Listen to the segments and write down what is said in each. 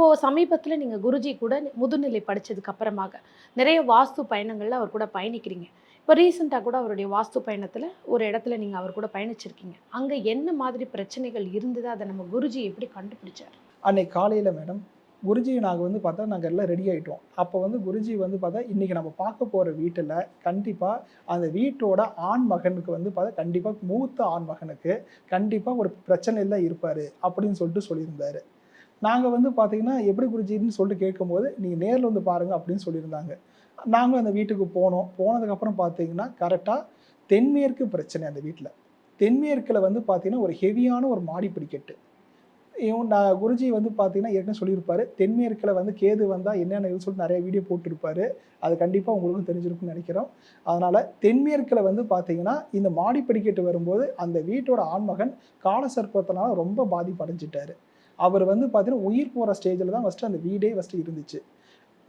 இப்போது சமீபத்தில் நீங்கள் குருஜி கூட முதுநிலை படித்ததுக்கு அப்புறமாக நிறைய வாஸ்து பயணங்களில் அவர் கூட பயணிக்கிறீங்க. இப்போ ரீசெண்டாக கூட அவருடைய வாஸ்து பயணத்தில் ஒரு இடத்துல நீங்கள் அவர் கூட பயணிச்சிருக்கீங்க. அங்கே என்ன மாதிரி பிரச்சனைகள் இருந்தது? அதை நம்ம குருஜி எப்படி கண்டுபிடிச்சார்? அன்னைக்கு காலையில் மேடம் குருஜி நாங்கள் வந்து பார்த்தா நாங்கள் எல்லாம் ரெடி ஆகிட்டோம் அப்போ வந்து குருஜி வந்து பார்த்தா இன்றைக்கி நம்ம பார்க்க போகிற வீட்டில் கண்டிப்பாக அந்த வீட்டோட ஆண் மகனுக்கு வந்து பார்த்தா கண்டிப்பாக மூத்த ஆண் மகனுக்கு கண்டிப்பாக ஒரு பிரச்சனையில் இருப்பார் அப்படின்னு சொல்லிட்டு சொல்லியிருந்தாரு. நாங்கள் வந்து பார்த்தீங்கன்னா எப்படி குருஜின்னு சொல்லிட்டு கேட்கும்போது நீங்கள் நேரில் வந்து பாருங்கள் அப்படின்னு சொல்லியிருந்தாங்க. நாங்களும் அந்த வீட்டுக்கு போனோம். போனதுக்கப்புறம் பார்த்தீங்கன்னா கரெக்டாக தென்மேற்கு பிரச்சனை அந்த வீட்டில் தென்மேற்கில் வந்து பார்த்தீங்கன்னா ஒரு ஹெவியான ஒரு மாடி பிடிக்கெட்டு. இவன் நான் குருஜி வந்து பார்த்தீங்கன்னா ஏற்கனவே சொல்லியிருப்பாரு. தென்மேற்கில் வந்து கேது வந்தால் என்னென்ன இது சொல்லிட்டு நிறைய வீடியோ போட்டிருப்பாரு. அது கண்டிப்பாக உங்களுக்கும் தெரிஞ்சிருக்கும்னு நினைக்கிறோம். அதனால் தென்மேற்கில் வந்து பார்த்தீங்கன்னா இந்த மாடி படிக்கட்டு வரும்போது அந்த வீட்டோட ஆண்மகன் காலசர்ப்பத்தினால ரொம்ப பாதிப்படைஞ்சிட்டாரு. அவர் வந்து பார்த்தீங்கன்னா உயிர் போகிற ஸ்டேஜில் தான் ஃபஸ்ட்டு அந்த வீடே ஃபஸ்ட்டு இருந்துச்சு.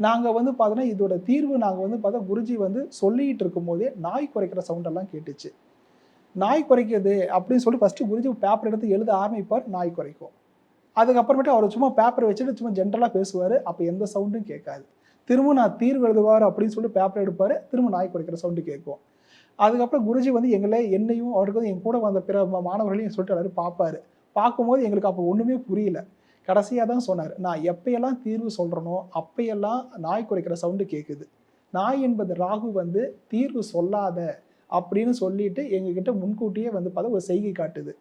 நாங்கள் வந்து பார்த்தோன்னா இதோட தீர்வு நாங்கள் வந்து பார்த்தா குருஜி வந்து சொல்லிட்டு இருக்கும்போதே நாய் குறைக்கிற சவுண்டெல்லாம் கேட்டுச்சு. நாய் குறைக்கிறது அப்படின்னு சொல்லி ஃபஸ்ட்டு குருஜி பேப்பர் எடுத்து எழுத ஆரம்பிப்பார் நாய் குறைக்கும். அதுக்கப்புறமேட்டு அவர் சும்மா பேப்பர் வச்சுட்டு சும்மா ஜென்ரலாக பேசுவார் அப்போ எந்த சவுண்டும் கேட்காது. திரும்ப நான் தீர்வு எழுதுவார் அப்படின்னு சொல்லி பேப்பர் எடுப்பார் திரும்ப நாய் குறைக்கிற சவுண்டு கேட்கும். அதுக்கப்புறம் குருஜி வந்து எங்களை என்னையும் அவருக்கு வந்து என் கூட வந்த பிற மாணவர்களையும் சொல்லிட்டு எல்லாரும் பார்ப்பாரு. பார்க்கும்போது எங்களுக்கு அப்போ ஒன்றுமே புரியல. கடைசியாக தான் சொன்னார் நான் எப்பயெல்லாம் தீர்வு சொல்கிறனோ அப்பையெல்லாம் நாய் குறைக்கிற சவுண்டு கேட்குது நாய் என்பது ராகு வந்து தீர்வு சொல்லாத அப்படின்னு சொல்லிட்டு எங்ககிட்ட முன்கூட்டியே வந்து பார்த்தா ஒரு செய்கை காட்டுது.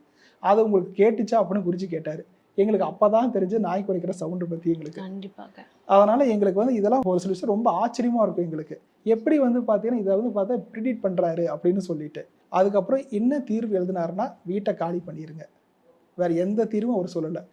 அது உங்களுக்கு கேட்டுச்சா அப்படின்னு குருஜி கேட்டார். எங்களுக்கு அப்போ தான் தெரிஞ்சு நாய் குறைக்கிற சவுண்டு பற்றி எங்களுக்கு. கண்டிப்பாக. அதனால எங்களுக்கு வந்து இதெல்லாம் ஒரு சில விஷயம் ரொம்ப ஆச்சரியமா இருக்கும் எங்களுக்கு. எப்படி வந்து பார்த்தீங்கன்னா இதை வந்து பார்த்தா ப்ரிடிட் பண்றாரு அப்படின்னு சொல்லிட்டு. அதுக்கப்புறம் என்ன தீர்வு எழுதினாருன்னா வீட்டை காலி பண்ணிருங்க. வேற எந்த தீர்வும் அவர் சொல்லலை.